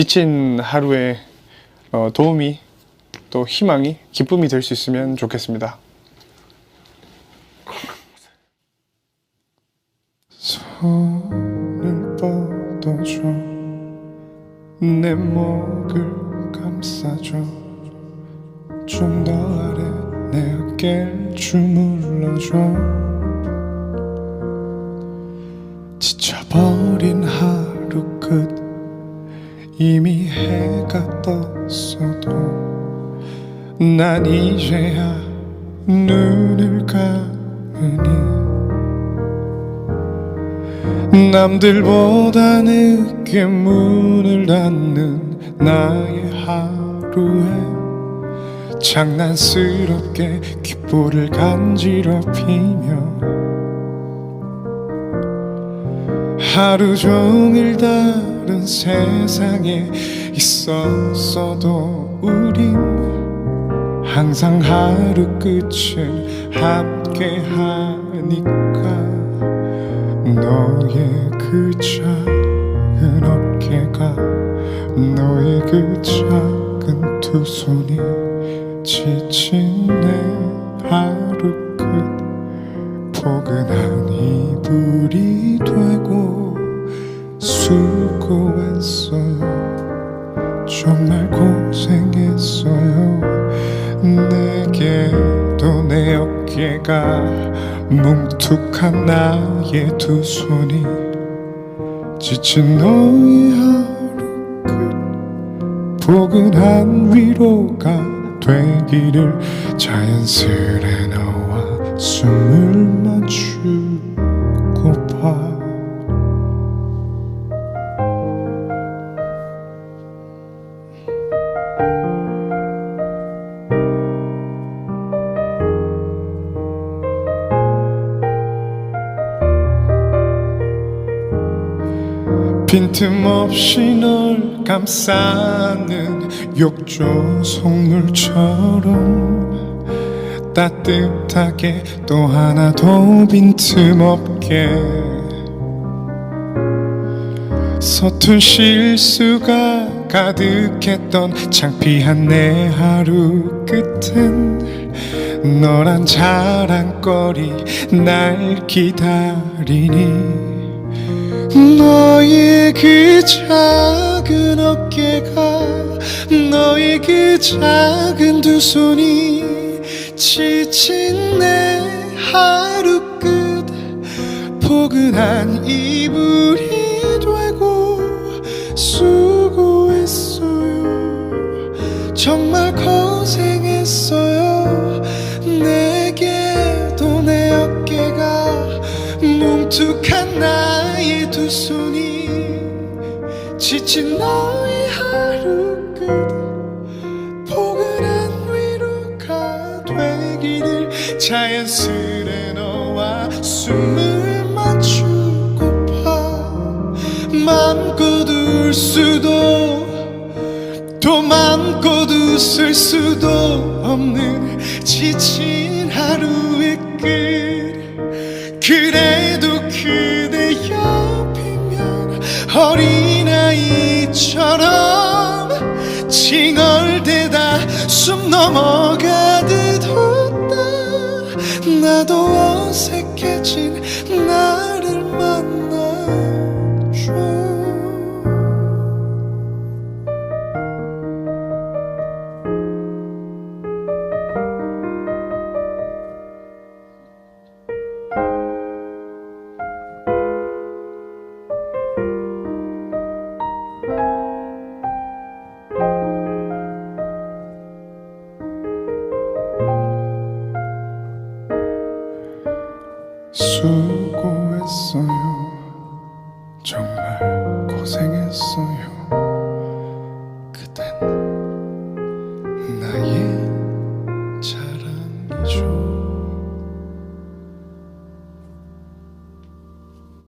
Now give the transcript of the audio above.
지친 하루에 어, 도움이 또 희망이 기쁨이 될 수 있으면 좋겠습니다. 손을 뻗어줘. 내 목을 감싸줘. 좀 더 아래 내 어깨를 주물러줘. 지쳐버린 끝 이미 해가 떴어도 난 이제야 눈을 감으니 남들보다 늦게 문을 닫는 나의 하루에 장난스럽게 귓볼을 간지럽히며 하루 종일 다른 세상에 있었어도 우린 항상 하루 끝은 함께 하니까 너의 그 작은 어깨가 너의 그 작은 두 손이 지친 수고했어요. 정말 고생했어요. 내게도 내 어깨가 뭉툭한 나의 두 손이 지친 너의 하루 끝 포근한 위로가 되기를 자연스레 너와 숨을 맞추 빈틈없이 널 감싸는 욕조 속물처럼 따뜻하게 또 하나 더 빈틈없게 서툰 실수가 가득했던 창피한 내 하루 끝엔 너란 자랑거리 날 기다리니 너의 그 작은 어깨가 너의 그 작은 두 손이 지친 내 하루 끝 포근한 이불이 되고 수고했어요. 정말 고생했어요. 내게도 내 어깨가 뭉툭한 나 손이 지친 너의 하루 끝 포근한 위로가 되기를 자연스레 너와 숨을 맞추고파 울 수도 또 웃을 수도 없는 지친 하루의 끝 칭얼대다 숨 넘어가듯 웃다. 나도 어색해진 나를 만나줘 수고했어요. 정말 고생했어요. 그땐 나의